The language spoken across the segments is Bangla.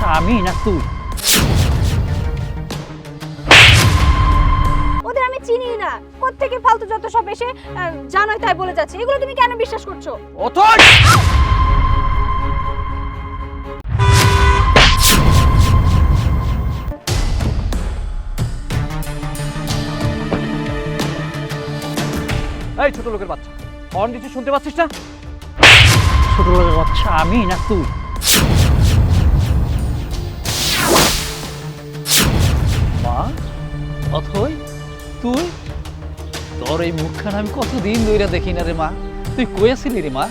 বাচ্চা আমি না তুই? ওদের আমি চিনি না। কোত্থেকে ফালতু যত সব এসে আহ, জানোই তাই বলে যাচ্ছে। এগুলো তুমি কেন বিশ্বাস করছ? অথর এই ছোট লোকের বাচ্চা। হর্ন দিচ্ছি শুনতে পাচ্ছিস না? ছোট লোকের বাচ্চা। আমি না তুই? অথই তুই? তোর এই মুখখান আমি কতদিন ধরে দেখি না রে মা। তুই কয়েছিলি রে মা?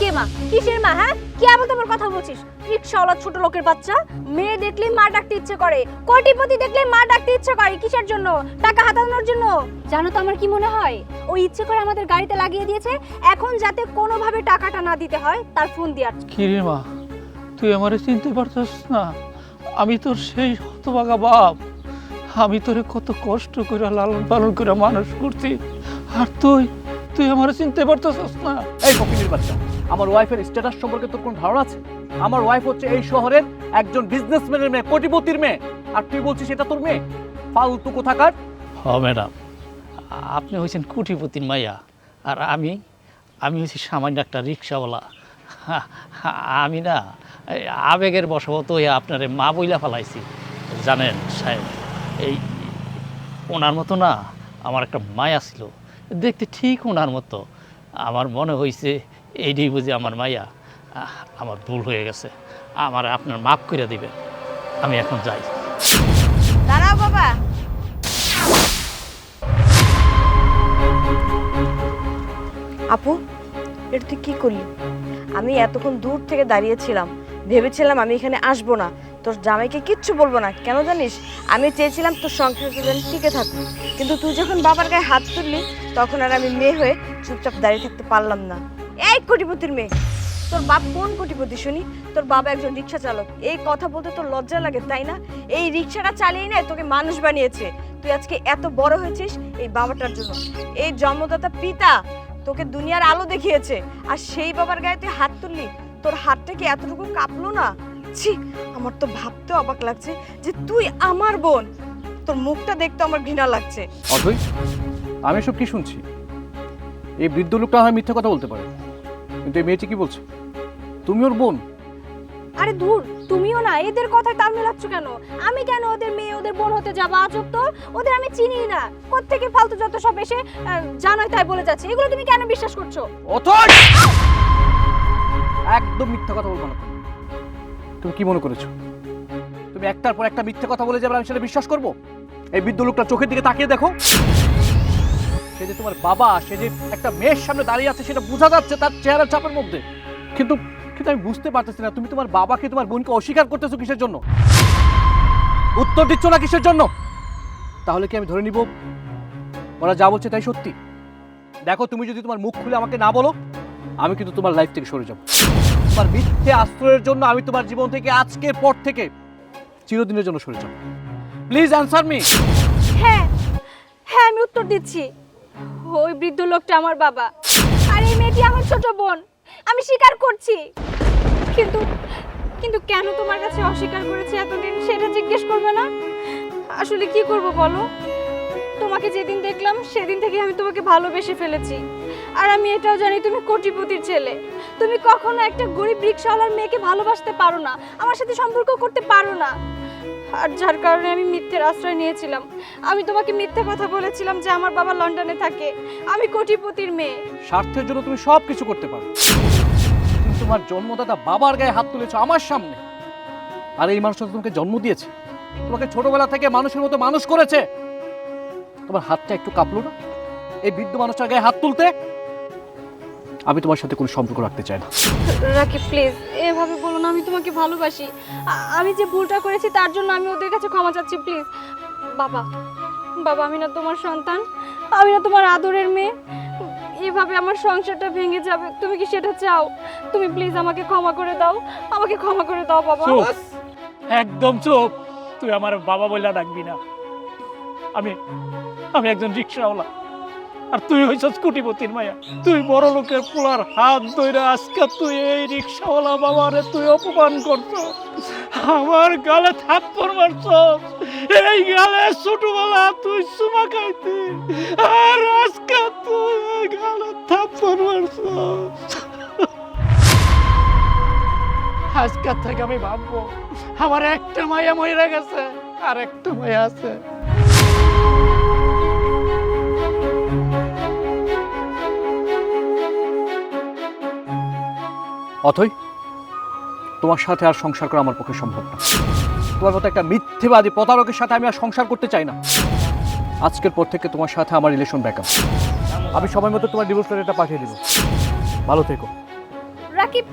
কে মা? কিসের মা হ্যাঁ? কি আবার তোমার কথা বলছিস? রিক্সাওয়ালা ছোট লোকের বাচ্চা। মেয়ে দেখলে মা ডাকতে ইচ্ছে করে। কোটিপতি দেখলে মা ডাকতে ইচ্ছে করে। কিসের জন্য? টাকা হাতানোর জন্য? জানো তো আমার কি মনে হয়? ও ইচ্ছে করে আমাদের গাড়িতে লাগিয়ে দিয়েছে। এখন যাতে কোনোভাবে টাকাটা না দিতে হয় তার ফোন দিয়ে। কি রে মা? তুই আমারে চিনতে পারছিস না? আমি তোর সেই হতভাগা বাপ। আমি তোরে কত কষ্ট করে লালন পালন করে মানুষ করছি। আর তুই তুই আমারে চিনতে পারতেছিস না? এই ফকিনির বাচ্চা আমার ওয়াইফের স্ট্যাটাস সম্পর্কে তোর কোনো ধারণা আছে? আমার ওয়াইফ হচ্ছে এই শহরের একজন বিজনেসম্যানের মেয়ে কোটিপতির মেয়ে। আর তুই বলছিস এটা তোর মেয়ে? ফালতু কোথাকার? হ ম্যাডাম। আপনি হয়েছেন কুটিপতির মাইয়া। আর আমি আমি হচ্ছি সামান্য একটা রিক্সাওয়ালা। আমি না আবেগের বশবত হয়ে আপনারে মা বইলা ফেলাইছি, জানেন সাহেব, এই ওনার মতো না আমার একটা মায়া ছিল, দেখতে ঠিক ওনার মতো, আমার মনে হয়েছে এইটাই বুঝি আমার মায়া আমার ভুল হয়ে গেছে, আমার আপনার মাফ করে দিবেন, আমি এখন যাই। দাঁড়াও বাবা। আপু, এটা তুই কি করলি? আমি এতক্ষণ দূর থেকে দাঁড়িয়েছিলাম। ভেবেছিলাম আমি এখানে আসব না। তোর জামাইকে কিচ্ছু বলব না, কেন জানিস? আমি চেয়েছিলাম তোর সংসারটা যেন টিকে থাকুক কিন্তু তুই যখন বাবার গায়ে হাত তুললি, তখন আর আমি মেয়ে হয়ে চুপচাপ দাঁড়িয়ে থাকতে পারলাম না। এই কোটিপতির মেয়ে! তোর বাপ কোন কোটিপতি শুনি? তোর বাবা একজন রিক্সা চালক। এই কথা বলতে তোর লজ্জা লাগে, তাই না? এই রিক্সাটা চালিয়ে না, তোকে মানুষ বানিয়েছে। তুই আজকে এত বড় হয়েছিস এই বাবাটার জন্য। এই জন্মদাতা পিতা তোকে দুনিয়ার আলো দেখিয়েছে। আর সেই বাবার গায়ে তুই হাত তুললি, তোর হাতটা কি এতটুকু কাঁপলো না? ছি, আমার তো ভাবতে অবাক লাগছে যে তুই আমার বোন। তোর মুখটা দেখতে আমার ঘৃণা লাগছে। আমি সব কি শুনছি? এই বৃদ্ধ লোকটা হয় মিথ্যা কথা বলতে পারে। কিন্তু এই মেয়েটি কি বলছে? তুমি ওর বোন? আরে দূর তুমিও না, এদের কথায় তাল মেলাচ্ছ কেন? আমি কেন ওদের মেয়ে, ওদের বোন হতে যাব? আজব তো, ওদের আমি চিনি না। কোত্থেকে ফালতু যত সব এসে জানোই তাই বলে যাচ্ছে। এগুলো তুমি কেন বিশ্বাস করছ? অথই একদম মিথ্যা কথা বলব না। তুমি। কি মনে করেছ? তুমি একটার পর একটা মিথ্যা কথা বলে যাবে, আমি সেটা বিশ্বাস করব? এই বৃদ্ধ লোকটা চোখের দিকে তাকিয়ে দেখো। সে যে তোমার বাবা, সে যে একটা মেয়ের সামনে দাঁড়িয়ে আছে, সেটা বোঝা যাচ্ছে তার চেহারা চাপের মধ্যে। কিন্তু কিন্তু আমি বুঝতে পারতেছি না। তুমি তোমার বাবাকে, তোমার বোনকে অস্বীকার করতেছো কিসের জন্য? উত্তর দিচ্ছ না কিসের জন্য? তাহলে কি আমি ধরে নিব? ওরা যা বলছে তাই সত্যি। দেখো, তুমি যদি তোমার মুখ খুলে আমাকে না বলো, আমি কিন্তু তোমার লাইফ থেকে সরে যাব। তোমার মিথ্যে আশ্রয়ের জন্য আমি তোমার জীবন থেকে আজকের পর থেকে চিরদিনের জন্য সরে যাব। প্লিজ অ্যান্সার মি হ্যাঁ হ্যাঁ আমি উত্তর দিচ্ছি। ওই বৃদ্ধ লোকটা আমার বাবা। আর এই মেয়েটি আমার ছোট বোন। আমি স্বীকার করছি। কিন্তু কিন্তু কেন তোমার কাছে অস্বীকার করেছি এতদিন সেটা জিজ্ঞেস করবে না? আসলে কি করব বলো? তোমাকে যেদিন দেখলাম, সেদিন থেকে আমি তোমাকে ভালোবেসে ফেলেছি। আর আমি এটাও জানি তুমি কোটিপতির ছেলে। তুমি কখনো একটা গরিব রিক্সাওয়ালার মেয়েকে ভালোবাসতে পারো না, আমার সাথে সম্পর্ক করতে পারো না। আর যার কারণে আমি মিথ্যের আশ্রয় নিয়েছিলাম। আমি তোমাকে মিথ্যে কথা বলেছিলাম যে আমার বাবা লন্ডনে থাকে। আমি কোটিপতির মেয়ে। স্বার্থের জন্য তুমি সব কিছু করতে পারো। তুমি তোমার জন্মদাতা বাবার গায়ে হাত তুলেছো আমার সামনে। আর এই মানুষটা তোমাকে জন্ম দিয়েছে। তোমাকে ছোটবেলা থেকে মানুষের মতো মানুষ করেছে। তোমার হাতটা একটু কাঁপলো না? এই বৃদ্ধ মানুষটার গায়ে হাত তুলতে আমি তোমার সাথে কোনো সম্পর্ক রাখতে চাই না। রাকি প্লিজ এভাবে বলো না আমি তোমাকে ভালোবাসি। আমি যে ভুলটা করেছি তার জন্য আমি ওদের কাছে ক্ষমা চাচ্ছি প্লিজ। বাবা বাবা আমি না তোমার সন্তান আমি না তোমার আদরের মেয়ে। এভাবে আমার সংসারটা ভেঙে যাবে তুমি কি সেটা চাও? তুমি প্লিজ আমাকে ক্ষমা করে দাও আমাকে ক্ষমা করে দাও বাবা। একদম চুপ। তুই আমার বাবা বইলা ডাকবি না। আমি আমি একজন রিক্সাওয়ালা। আর তুই হইছস কুটিপতির মায়া তুই বড় লোকের পোলার হাত ধরে আজকে তুই এই রিক্সাওয়ালা বাবারে তুই অপমান করছ আমার গালে থাপ্পড় মারছ এই গালে ছোটবেলা তুই চুমা খাইতি। আর আজকে তুই এই গালে থাপ্পড় মারছ থেকে আমি ভাববো, আমার একটা মায়া মরে গেছে আর একটা মায়া আছে। অথই, তোমার সাথে আর সংসার করা আমার পক্ষে সম্ভব না। তোমার মতো একটা মিথ্যেবাদী প্রতারকের সাথে আমি আর সংসার করতে চাই না। আজকের পর থেকে তোমার সাথে আমার রিলেশন ব্যাকআপ আমি সময় মতো তোমার ডিভোর্স লেটারটা পাঠিয়ে দেবো। ভালো থেকো। রাকিব!